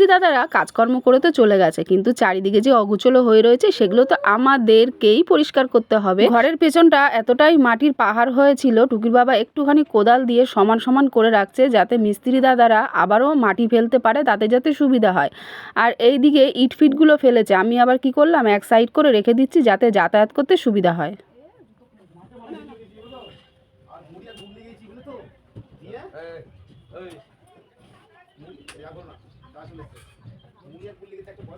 মিস্ত্রি দাদারা কাজকর্ম করে তো চলে গেছে, কিন্তু চারিদিকে যে অগুচলো হয়ে রয়েছে সেগুলো তো আমাদেরকেই পরিষ্কার করতে হবে। ঘরের পেছনটা এতটাই মাটির পাহাড় হয়েছিল, টুকির বাবা একটুখানি কোদাল দিয়ে সমান সমান করে রাখছে যাতে মিস্ত্রি দাদারা আবারও মাটি ফেলতে পারে, তাতে যাতে সুবিধা হয়। আর এই দিকে ইট ফিটগুলো ফেলেছে, আমি আবার কি করলাম, এক সাইড করে রেখে দিচ্ছি যাতে যাতায়াত করতে সুবিধা হয়।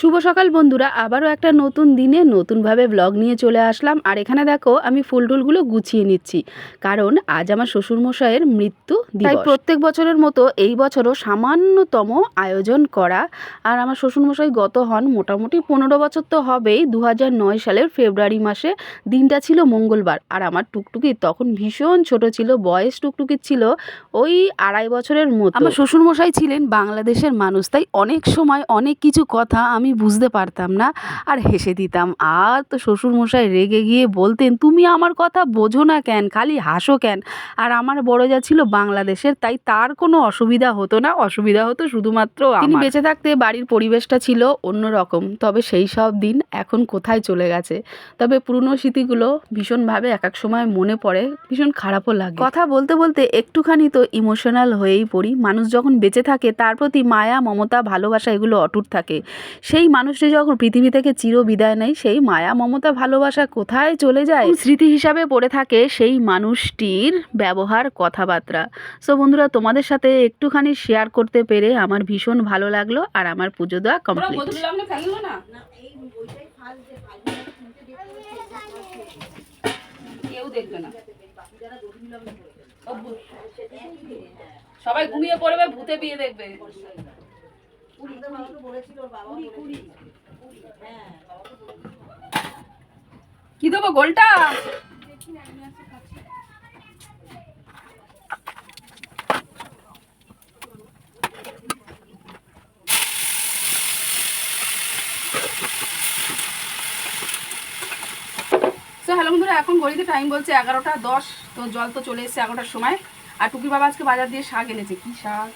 শুভ সকাল বন্ধুরা আবারও একটা নতুন দিনে নতুনভাবে ব্লগ নিয়ে চলে আসলাম। আর এখানে দেখো আমি ফুল টুলগুলো গুছিয়ে নিচ্ছি। কারণ আজ আমার শ্বশুরমশাইয়ের মৃত্যু তাই প্রত্যেক বছরের মতো এই বছরও সামান্যতম আয়োজন করা। আর আমার শ্বশুরমশাই গত হন মোটামুটি পনেরো বছর তো হবেই দু নয় সালের ফেব্রুয়ারি মাসে। দিনটা ছিল মঙ্গলবার। আর আমার টুকটুকি তখন ভীষণ ছোট ছিল বয়স টুকটুকি ছিল ওই আড়াই বছরের মতো। আমার শ্বশুরমশাই ছিলেন বাংলাদেশের মানুষ তাই অনেক সময় অনেক কিছু কথা আমি বুঝতে পারতাম না আর হেসে দিতাম। আর তো শ্বশুরমশাই রেগে গিয়ে বলতেন তুমি আমার কথা বোঝো না কেন? খালি হাসো কেন? আর আমার বড় যা ছিল বাংলাদেশের তাই তার কোনো অসুবিধা হতো না। অসুবিধা হতো শুধুমাত্র তিনি বেঁচে থাকতে বাড়ির পরিবেশটা ছিল অন্যরকম। তবে সেই সব দিন এখন কোথায় চলে গেছে? তবে পুরনো স্মৃতিগুলো ভীষণভাবে এক এক সময় মনে পড়ে। ভীষণ খারাপও লাগে। কথা বলতে বলতে একটুখানি তো ইমোশনাল হয়েই পড়ি। মানুষ যখন বেঁচে থাকে তার প্রতি মায়া মমতা ভালোবাসা এগুলো অটুট থাকে। সেই মানুষটি যখন পৃথিবী থেকে চির বিদায় নেয় সেই মায়া মমতা ভালোবাসা কোথায় চলে যায়? স্মৃতি হিসাবে পড়ে থাকে সেই মানুষটির ব্যবহার কথাবার্তা। সো বন্ধুরা তোমাদের সাথে একটুখানি শেয়ার করতে পেরে আমার ভীষণ ভালো লাগল আর আমার পুজো দেওয়া কমপ্লিট কেউ দেখবে না। সবাই ঘুমিয়ে পড়বে ভূতে বিয়ে দেখবে। কি দেবো গোলটা? সো হ্যালো বন্ধুরা এখন ঘড়িতে টাইম বলছে এগারোটা দশ তো জল তো চলে এসেছে এগারোটার সময়। আর টুকি বাবা আজকে বাজার দিয়ে শাক এনেছে। কি শাক?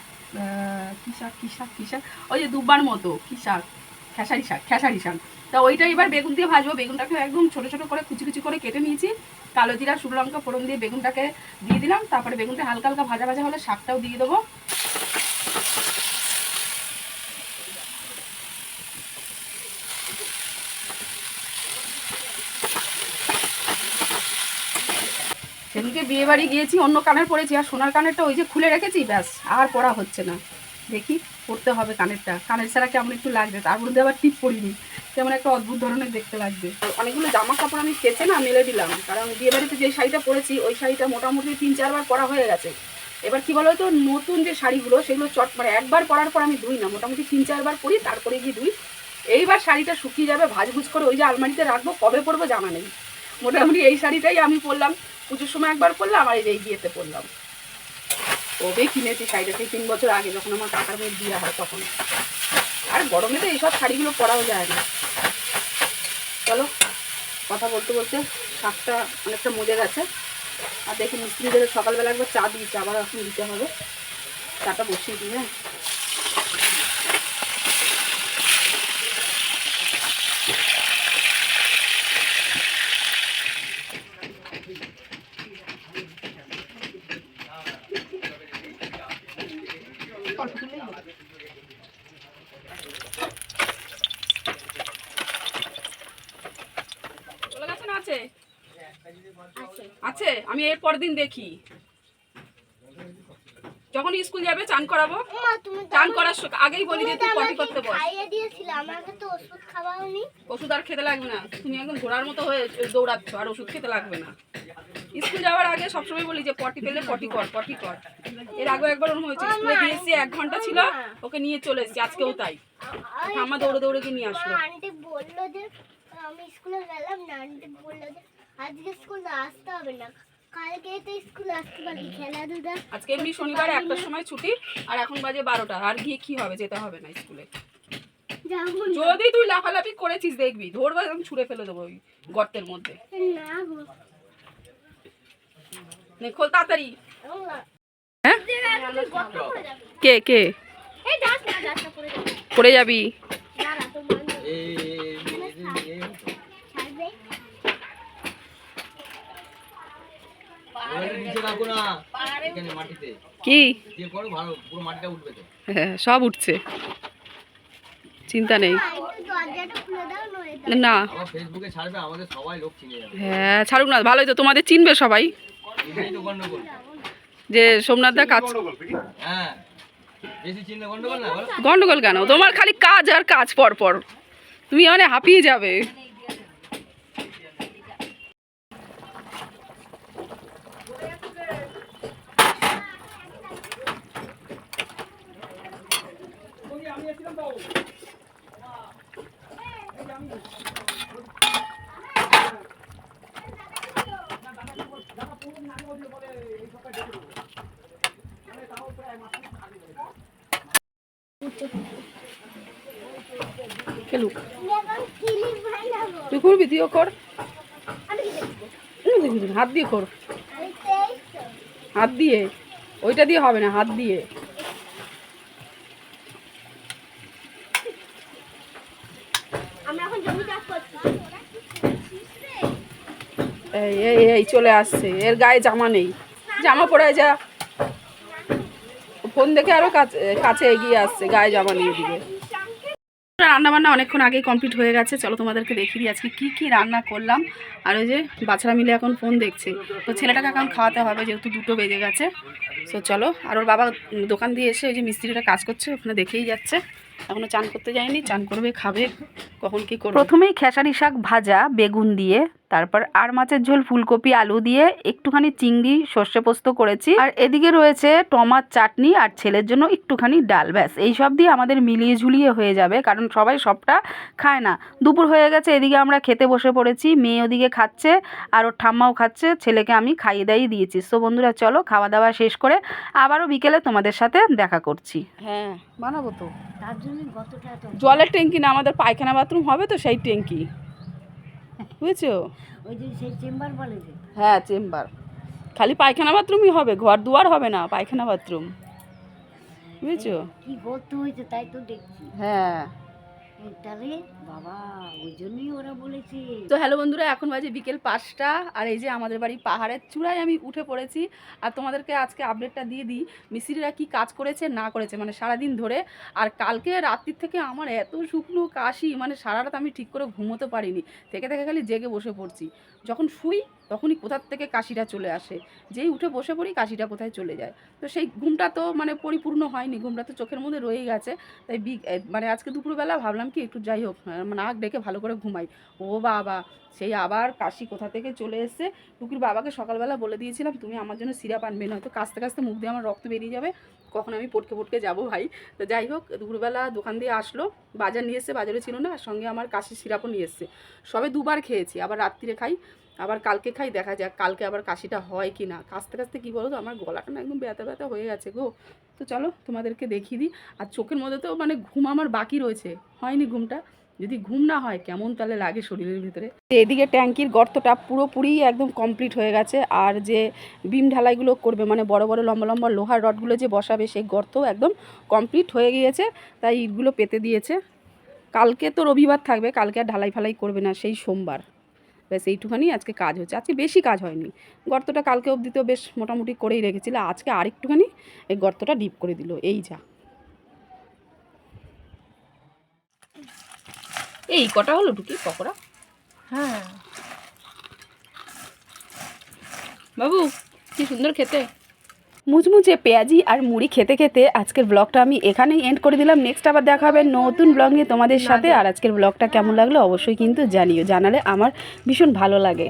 কী শাক কী শাক কী শাক ওই যে দুব্বার মতো কী শাক খেসারি শাক খেসারি শাক। তা ওইটা এবার বেগুন দিয়ে ভাজবো। বেগুনটাকে একদম ছোটো ছোটো করে কুচি কুচি করে কেটে নিয়েছি। কালো জিরা, শুকনো লঙ্কা, ফোড়ন দিয়ে বেগুনটাকে দিয়ে দিলাম। তারপরে বেগুনটা হালকা হালকা ভাজা ভাজা হলে শাকটাও দিয়ে দেবো সেদিনকে বিয়ে বাড়ি গিয়েছি, অন্য কানের পরেছি, আর সোনার কানেরটা ওই যে খুলে রেখেছি, ব্যাস, আর পড়া হচ্ছে না। দেখি, পড়তে হবে কানেরটা। কানের ছাড়া কেমন একটু লাগবে? তার মধ্যে আবার টিপ পরিনি কেমন একটা অদ্ভুত ধরনের দেখতে লাগবে। অনেকগুলো জামা কাপড় আমি কেচে না মেলে দিলাম, কারণ বিয়ে বাড়িতে যে শাড়িটা পরেছি, ওই শাড়িটা মোটামুটি তিন চারবার পরা হয়ে গেছে। এবার কি বলো তো নতুন যে শাড়িগুলো, সেগুলো চট মানে একবার পরার পর আমি ধুই না, মোটামুটি তিন চারবার পরি, তারপরে গিয়ে ধুই। এইবার শাড়িটা শুকিয়ে যাবে, ভাজভুজ করে ওই যে আলমারিতে রাখব, কবে পরবো জানা নেই। মোটামুটি এই শাড়িটাই আমি পরলাম। পুজোর সময় একবার পরলাম আর এই বিয়েতে পরলাম। কবে কিনেছি শাড়িটা সেই তিন বছর আগে যখন আমার কাকার মেয়ের বিয়ে হয় তখন। আর গরমে তো এইসব শাড়িগুলো পরাও যায় না। চলো, কথা বলতে বলতে শাকটা অনেকটা মজে গেছে। আর দেখি মিস্ত্রিদের সকালবেলা একবার চা দিয়েছি, আবার এখন দিতে হবে। চাটা বসিয়ে দিই হ্যাঁ চলে গেছে না আছে আছে আমি এর পরের দিন দেখি। যখন স্কুল যাবে চান করাবো। তুমি চান করার আগেই বলি যে তুই পটি করতে বল ওষুধ আর খেতে লাগবে না। তুমি একদম ঘোড়ার মতো হয়ে দৌড়াচ্ছ আর ওষুধ খেতে লাগবে না। স্কুল যাওয়ার আগে সবসময় বলি যে পটি পেলে পটি কর পটি কর। এর আগে একবার ওরকম হয়েছে স্কুলে দিয়ে এসেছি এক ঘণ্টা ছিল ওকে নিয়ে চলে এসেছি। আজকেও তাই। ঠাম্মা দৌড়ে দৌড়ে গিয়ে নিয়ে আসলো। আন্টি বলল যে আমি স্কুলে গেলাম না আন্টি বলল যে আজকে স্কুলে আসতে হবে না। কালকে তো স্কুলে আসতে পারবি খেলাধুলা। আজকে এমনি শনিবার একটার সময় ছুটি আর এখন বাজে বারোটা আর গিয়ে কি হবে যেতে হবে না স্কুলে। যদি তুই লাফালাফি করেছিস দেখবি ধরবো একদম ছুঁড়ে ফেলে দেবো ওই গর্তের মধ্যে। না গো। নে খোল তাড়াতাড়ি। হ্যাঁ। কে কে? পড়ে যাবি। পড়ে যাবি দাঁড়া, তোর মান নেই। ছাড়বে? নিচে রাখো না এখানে মাটিতে কি? হ্যাঁ সব উঠছে। চিন্তা নেই। না। আবার ফেসবুকে ছাড়বে আমাদের সবাই লোক চিনে যাবে। হ্যাঁ ছাড়ুক না ভালোই তো তোমাদের চিনবে সবাই। যে সোমনাথ দা কাজ হ্যাঁ। বেশি চিন্তা গন্ডগোল গন্ডগোল কেন? তোমার খালি কাজ আর কাজ পর পর তুমি মানে হাঁপিয়ে যাবে। খেলুক। তুই করবি, তুইও কর। হাত দিয়ে কর। হাত দিয়ে, ওইটা দিয়ে হবে না, হাত দিয়ে। এই এই চলে আসছে। এর গায়ে জামা নেই। জামা পরে যা। ফোন দেখে আরও কাছে এগিয়ে আসছে, গায়ে জামা নিয়ে দিবে রান্না বান্না অনেকক্ষণ আগেই কমপ্লিট হয়ে গেছে। চলো তোমাদেরকে দেখিয়ে দিই আজকে কী কী রান্না করলাম। আর ওই যে বাচ্চারা মিলে এখন ফোন দেখছে। তো ছেলেটাকে এখন খাওয়াতে হবে, যেহেতু দুটো বেজে গেছে। সো চলো, আর ওর বাবা দোকান দিয়ে এসে ওই যে মিস্ত্রিটা কাজ করছে, ওখানে দেখেই যাচ্ছে। এখনও চান করতে যায়নি, চান করবে, খাবে, কখন কি করবে। প্রথমেই খেসারি শাক ভাজা, বেগুন দিয়ে তারপর আর মাছের ঝোল ফুলকপি আলু দিয়ে একটুখানি চিংড়ি সর্ষে পোস্ত করেছি। আর এদিকে রয়েছে টমাট চাটনি আর ছেলের জন্য একটুখানি ডাল ব্যাস। এইসব দিয়ে আমাদের মিলিয়ে ঝুলিয়ে হয়ে যাবে কারণ সবাই সবটা খায় না। দুপুর হয়ে গেছে এদিকে আমরা খেতে বসে পড়েছি মেয়ে ওদিকে খাচ্ছে আর ওর ঠাম্মাও খাচ্ছে ছেলেকে আমি খাইয়ে দাইয়ে দিয়েছি। সো বন্ধুরা চলো খাওয়া দাওয়া শেষ করে আবারও বিকেলে তোমাদের সাথে দেখা করছি। হ্যাঁ বানাবো তো। তার জন্য গতটা তো জলের ট্যাঙ্কি না আমাদের পায়খানা বাথরুম হবে তো সেই ট্যাঙ্কি। বুঝেছ? ওই যে সেই চেম্বার বলে যে। হ্যাঁ চেম্বার। খালি পায়খানা বাথরুমই হবে ঘর দুয়ার হবে না পায়খানা বাথরুম। বুঝেছ? কি করতে হয়েছে তাই তো দেখছি। হ্যাঁ। বাবা ওই জন্যই ওরা বলেছে। তো হ্যালো বন্ধুরা, এখন বাজে বিকেল পাঁচটা, আর এই যে আমাদের বাড়ি পাহাড়ের চূড়ায় আমি উঠে পড়েছি। আর তোমাদেরকে আজকে আপডেটটা দিয়ে দিই মিস্ত্রিরা কি কাজ করেছে, না করেছে মানে সারাদিন ধরে। আর কালকে রাত্রির থেকে আমার এত শুকনো কাশি মানে সারা রাত আমি ঠিক করে ঘুমোতে পারিনি। থেকে থেকে খালি জেগে বসে পড়ছি। যখন শুই, তখনই কোথার থেকে কাশিটা চলে আসে। যেই উঠে বসে পড়ি, কাশিটা কোথায় চলে যায়। তো সেই ঘুমটা তো মানে পরিপূর্ণ হয়নি, ঘুমটা তো চোখের মধ্যে রয়েই গেছে। তাই মানে আজকে দুপুরবেলা ভাবলাম কি একটু যাই হোক নাক ডেকে ভালো করে ঘুমাই। ও বাবা সেই আবার কাশি কোথা থেকে চলে এসছে? টুকুর বাবাকে সকালবেলা বলে দিয়েছিলাম, তুমি আমার জন্য সিরাপ আনবে না নয়তো কাস্তে কাস্তে মুখ দিয়ে আমার রক্ত বেরিয়ে যাবে। কখন আমি পটকে পটকে যাব ভাই? তো যাই হোক, দুপুরবেলা দোকান দিয়ে আসলো, বাজার নিয়ে এসছে, বাজারে ছিল না সঙ্গে আমার কাশি সিরাপও নিয়ে এসছে। সবে দুবার খেয়েছি, আবার রাত্রিরে খাই। আবার কালকে খাই, দেখা যাক কালকে আবার কাশিটা হয় কি না কাস্তে কাস্তে কী বলো তো আমার গলাটা না একদম ব্যথা ব্যথা হয়ে গেছে গো। তো চলো তোমাদেরকে দেখিয়ে দিই। আর চোখের মধ্যে তো মানে ঘুম আমার বাকি রয়েছে। হয়নি ঘুমটা। যদি ঘুম না হয়, কেমন তাহলে লাগে শরীরের ভিতরে। এদিকে ট্যাঙ্কির গর্তটা পুরোপুরি একদম কমপ্লিট হয়ে গেছে। আর যে বিম ঢালাইগুলো করবে মানে বড় বড় লম্বা লম্বা লোহার রডগুলো যে বসাবে, সেই গর্ত একদম কমপ্লিট হয়ে গিয়েছে। তাই ইটগুলো পেতে দিয়েছে। কালকে তো রবিবার থাকবে, কালকে আর ঢালাই ফালাই করবে না, সেই সোমবার। ব্যাস এইটুখানি আজকে কাজ হচ্ছে আজকে বেশি কাজ হয়নি। গর্তটা কালকে অবধি তো বেশ মোটামুটি করেই রেখেছিল। আজকে আরেকটুখানি এই গর্তটা ডিপ করে দিল। এই যা। এই কটা হলো টুকি? পকোড়া? হ্যাঁ। বাবু কি সুন্দর খেতে। মুচমুচে পেঁয়াজি আর মুড়ি খেতে খেতে আজকের ব্লগটা আমি এখানেই এন্ড করে দিলাম। নেক্সট আবার দেখা হবে নতুন ব্লগ নিয়ে তোমাদের সাথে। আর আজকের ব্লগটা কেমন লাগল অবশ্যই কিন্তু জানিও। জানালে আমার ভীষণ ভালো লাগে।